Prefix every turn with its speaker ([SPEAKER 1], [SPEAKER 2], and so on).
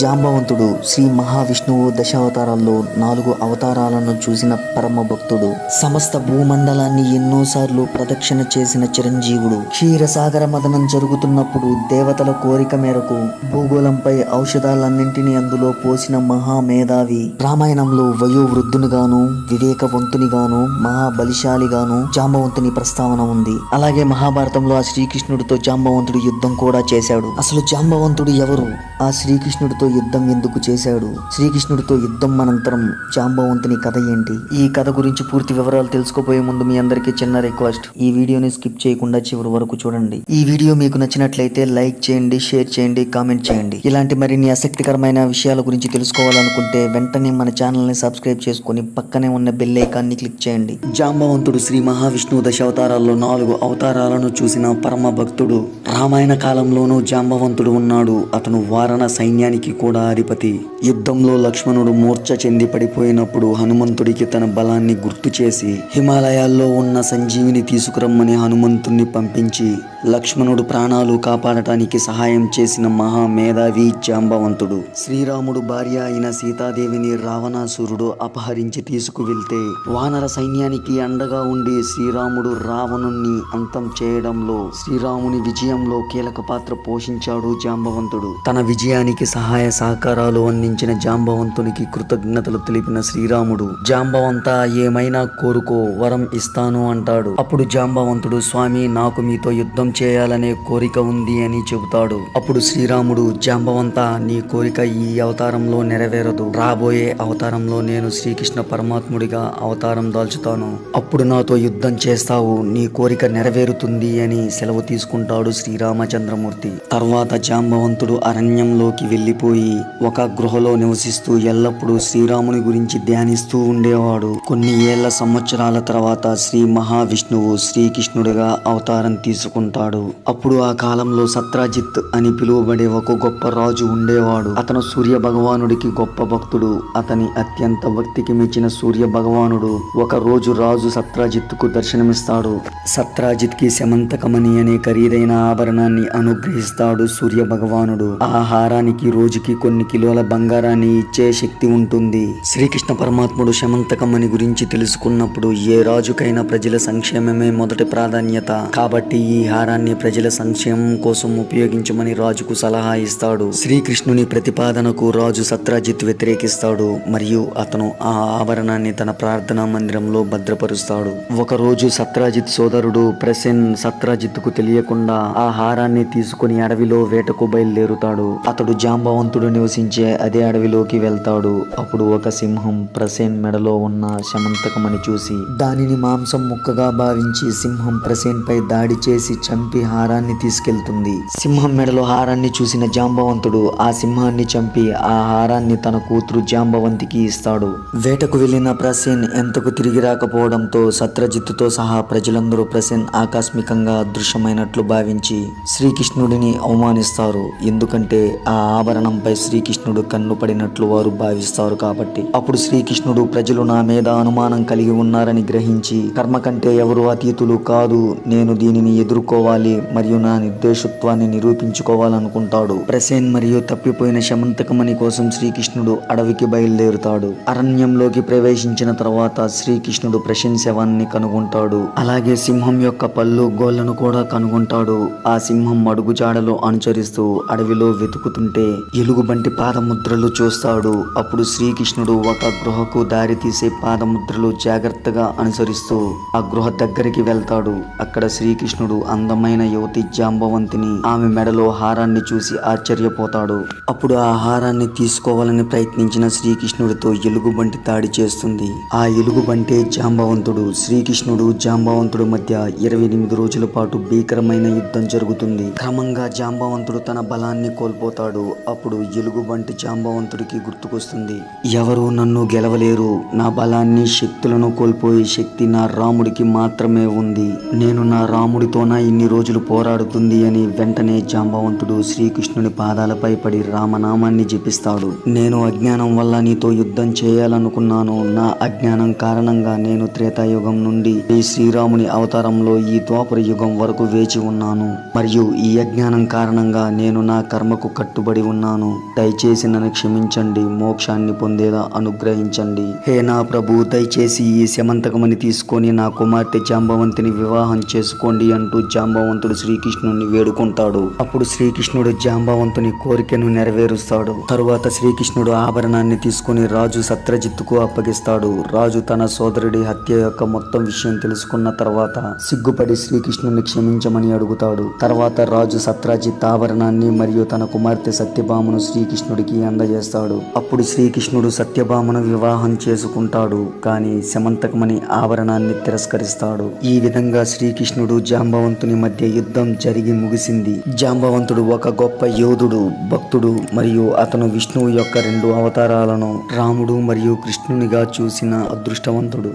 [SPEAKER 1] జాంబవంతుడు శ్రీ మహావిష్ణువు దశావతారాల్లో నాలుగు అవతారాలను చూసిన పరమ భక్తుడు సమస్త భూమండలాన్ని ఎన్నోసార్లు ప్రదక్షిణ చేసిన చిరంజీవుడు. క్షీరసాగర మదనం జరుగుతున్నప్పుడు దేవతల కోరిక మేరకు భూగోళంపై ఔషధాలన్నింటినీ అందులో పోసిన మహామేధావి రామాయణంలో వయోవృద్ధునిగాను వివేకవంతునిగాను మహాబలిశాలిగాను జాంబవంతుని ప్రస్తావన ఉంది. అలాగే మహాభారతంలో ఆ శ్రీకృష్ణుడితో జాంబవంతుడు యుద్ధం కూడా చేశాడు. అసలు జాంబవంతుడు ఎవరు? ఆ శ్రీకృష్ణుడితో యుద్ధం ఎందుకు చేశాడు? శ్రీకృష్ణుడితో యుద్ధం అనంతరం జాంబవంతుని కథ ఏంటి? ఈ కథ గురించి పూర్తి వివరాలు తెలుసుకోబోయే ముందు మీ అందరికీ చిన్న రిక్వెస్ట్. ఈ వీడియోని స్కిప్ చేయకుండా చివరి వరకు చూడండి. ఈ వీడియో మీకు నచ్చినట్లయితే లైక్ చేయండి షేర్ చేయండి కామెంట్ చేయండి. ఇలాంటి మరిన్ని ఆసక్తికరమైన విషయాల గురించి తెలుసుకోవాలనుకుంటే వెంటనే మన ఛానల్ని సబ్స్క్రైబ్ చేసుకొని పక్కనే ఉన్న బెల్ ఐకాన్ని క్లిక్ చేయండి. జాంబవంతుడు శ్రీ మహావిష్ణువు దశావతారాల్లో నాలుగు అవతారాలను చూసిన పరమ భక్తుడు రామాయణ కాలంలోనూ జాంబవంతుడు ఉన్నాడు. అతను వారణ సైన్యానికి కూడా అధిపతి. యుద్ధంలో లక్ష్మణుడు మూర్ఛ చెంది పడిపోయినప్పుడు హనుమంతుడికి తన బలాన్ని గుర్తు చేసి హిమాలయాల్లో ఉన్న సంజీవిని తీసుకురమ్మని హనుమంతుణ్ణి పంపించి లక్ష్మణుడు ప్రాణాలు కాపాడటానికి సహాయం చేసిన మహామేధావి జాంబవంతుడు. శ్రీరాముడు భార్య అయిన సీతాదేవిని రావణాసురుడు అపహరించి తీసుకువెళ్తే వానర సైన్యానికి అండగా ఉండి శ్రీరాముడు రావణుణ్ణి అంతం చేయడంలో శ్రీరాముని విజయం విజయంలో కీలక పాత్ర పోషించాడు జాంబవంతుడు. తన విజయానికి సహాయ సహకారాలు అందించిన జాంబవంతునికి కృతజ్ఞతలు తెలిపిన శ్రీరాముడు జాంబవంత ఏమైనా కోరుకో వరం ఇస్తాను అంటాడు. అప్పుడు జాంబవంతుడు స్వామి నాకు మీతో యుద్ధం చేయాలనే కోరిక ఉంది అని చెబుతాడు. అప్పుడు శ్రీరాముడు జాంబవంత నీ కోరిక ఈ అవతారంలో నెరవేరదు. రాబోయే అవతారంలో నేను శ్రీకృష్ణ పరమాత్ముడిగా అవతారం దాల్చుతాను. అప్పుడు నాతో యుద్ధం చేస్తావు నీ కోరిక నెరవేరుతుంది అని సెలవు తీసుకుంటాడు శ్రీ శ్రీరామచంద్రమూర్తి. తర్వాత జాంబవంతుడు అరణ్యంలోకి వెళ్ళిపోయి ఒక గృహలో నివసిస్తూ ఎల్లప్పుడూ శ్రీరాముని గురించి ధ్యానిస్తూ ఉండేవాడు. కొన్ని ఏళ్ళ సంవత్సరాల తర్వాత శ్రీ మహావిష్ణువు శ్రీకృష్ణుడిగా అవతారం తీసుకుంటాడు. అప్పుడు ఆ కాలంలో సత్రాజిత్ అని పిలువబడే ఒక గొప్ప రాజు ఉండేవాడు. అతను సూర్య భగవానుడికి గొప్ప భక్తుడు. అతని అత్యంత భక్తికి మెచ్చిన సూర్య భగవానుడు ఒక రోజు రాజు సత్రాజిత్తుకు దర్శనమిస్తాడు. సత్రాజిత్కి శమంతకమణి అనే ఖరీదైన ఆభరణాన్ని అనుగ్రహిస్తాడు సూర్య భగవానుడు ఆ హారానికి రోజుకి కొన్ని కిలోల బంగారాన్ని ఇచ్చే శక్తి ఉంటుంది. శ్రీకృష్ణ పరమాత్ముడు శమంతకమణి గురించి తెలుసుకున్నప్పుడు ఏ రాజుకైనా ప్రజల సంక్షేమమే మొదటి ప్రాధాన్యత. కాబట్టి ఈ హారాన్ని ప్రజల సంక్షేమం కోసం ఉపయోగించమని రాజుకు సలహా ఇస్తాడు. శ్రీకృష్ణుని ప్రతిపాదనకు రాజు సత్రాజిత్ వ్యతిరేకిస్తాడు మరియు అతను ఆ ఆభరణాన్ని తన ప్రార్థనా మందిరంలో భద్రపరుస్తాడు. ఒకరోజు సత్రాజిత్ సోదరుడు ప్రసెన్ సత్రాజిత్కు తెలియకుండా ఆ హారాన్ని తీసుకుని అడవిలో వేటకు బయలుదేరుతాడు. అతడు జాంబవంతుడు నివసించే అదే అడవిలోకి వెళ్తాడు. అప్పుడు ఒక సింహం ప్రసేన్ మెడలో ఉన్న శమంతకమని చూసి దానిని మాంసం ముక్కగా భావించి సింహం ప్రసేన్ పై దాడి చేసి చంపి హారాన్ని తీసుకెళ్తుంది. సింహం మెడలో హారాన్ని చూసిన జాంబవంతుడు ఆ సింహాన్ని చంపి ఆ హారాన్ని తన కూతురు జాంబవంతికి ఇస్తాడు. వేటకు వెళ్ళిన ప్రసేన్ ఎంతకు తిరిగి రాకపోవడంతో సత్రజిత్తుతో సహా ప్రజలందరూ ప్రసేన్ ఆకస్మికంగా అదృశ్యమైనట్లు భావించి శ్రీకృష్ణుడిని అవమానిస్తారు. ఎందుకంటే ఆ ఆభరణంపై శ్రీకృష్ణుడు కన్ను పడినట్లు వారు భావిస్తారు కాబట్టి. అప్పుడు శ్రీకృష్ణుడు ప్రజలు నా మీద అనుమానం కలిగి ఉన్నారని గ్రహించి కర్మ కంటే ఎవరు అతీతులు కాదు నేను దీనిని ఎదుర్కోవాలి మరియు నా నిర్దేశత్వాన్ని నిరూపించుకోవాలనుకుంటాడు. ప్రసేన్ మరియు తప్పిపోయిన శమంతకమణి కోసం శ్రీకృష్ణుడు అడవికి బయలుదేరుతాడు. అరణ్యంలోకి ప్రవేశించిన తర్వాత శ్రీకృష్ణుడు ప్రసేన్ శవాన్ని కనుగొంటాడు. అలాగే సింహం యొక్క పళ్ళు గోళ్ళను కూడా కనుగొంటాడు. ఆ ఆ సింహం అడుగుజాడలో అనుసరిస్తూ అడవిలో వెతుకుతుంటే ఎలుగుబంటి పాదముద్రలు చూస్తాడు. అప్పుడు శ్రీకృష్ణుడు ఒక గృహకు దారి తీసే పాదముద్రలు జాగ్రత్తగా అనుసరిస్తూ ఆ గృహ దగ్గరికి వెళ్తాడు. అక్కడ శ్రీకృష్ణుడు అందమైన యువతి జాంబవంతిని ఆమె మెడలో హారాన్ని చూసి ఆశ్చర్యపోతాడు. అప్పుడు ఆ హారాన్ని తీసుకోవాలని ప్రయత్నించిన శ్రీకృష్ణుడితో ఎలుగుబంటి దాడి చేస్తుంది. ఆ ఎలుగుబంటే జాంబవంతుడు. శ్రీకృష్ణుడు జాంబవంతుడు మధ్య ఇరవై ఎనిమిది రోజుల పాటు భీకరమైన యుద్ధం జరుగుతుంది. క్రమంగా జాంబవంతుడు తన బలాన్ని కోల్పోతాడు. అప్పుడు ఎలుగుబంటి జాంబవంతుడికి గుర్తుకొస్తుంది. ఎవరు నన్ను గెలవలేరు. నా బలాన్ని శక్తులను కోల్పోయే శక్తి నా రాముడికి మాత్రమే ఉంది. నేను నా రాముడితోనా ఇన్ని రోజులు పోరాడుతుంది అని వెంటనే జాంబవంతుడు శ్రీకృష్ణుని పాదాలపై పడి రామనామాన్ని జపిస్తాడు. నేను అజ్ఞానం వల్ల నీతో యుద్ధం చేయాలనుకున్నాను. నా అజ్ఞానం కారణంగా నేను త్రేతాయుగం నుండి ఈ శ్రీరాముని అవతారంలో ఈ ద్వాపర యుగం వరకు వేచి ఉన్నాను. మరియు ఈ అజ్ఞానం కారణంగా నేను నా కర్మకు కట్టుబడి ఉన్నాను. దయచేసి నన్ను క్షమించండి. మోక్షాన్ని పొందేలా అనుగ్రహించండి. హే నా ప్రభు దయచేసి ఈ శమంతకమని తీసుకొని నా కుమార్తె జాంబవంతిని వివాహం చేసుకోండి అంటూ జాంబవంతుడు శ్రీకృష్ణుని వేడుకుంటాడు. అప్పుడు శ్రీకృష్ణుడు జాంబవంతుని కోరికను నెరవేరుస్తాడు. తరువాత శ్రీకృష్ణుడు ఆభరణాన్ని తీసుకుని రాజు సత్రజిత్తుకు అప్పగిస్తాడు. రాజు తన సోదరుడి హత్య యొక్క మొత్తం విషయం తెలుసుకున్న తర్వాత సిగ్గుపడి శ్రీకృష్ణుని క్షమించమని అడుగుతాడు. తర్వాత రాజు సత్రాజిత్ ఆభరణాన్ని మరియు తన కుమార్తె సత్యభామను శ్రీకృష్ణుడికి అందజేస్తాడు. అప్పుడు శ్రీకృష్ణుడు సత్యభామను వివాహం చేసుకుంటాడు కానీ శమంతకమని ఆభరణాన్ని తిరస్కరిస్తాడు. ఈ విధంగా శ్రీకృష్ణుడు జాంబవంతుని మధ్య యుద్ధం జరిగి ముగిసింది. జాంబవంతుడు ఒక గొప్ప యోధుడు భక్తుడు మరియు అతను విష్ణువు యొక్క రెండు అవతారాలను రాముడు మరియు కృష్ణునిగా చూసిన అదృష్టవంతుడు.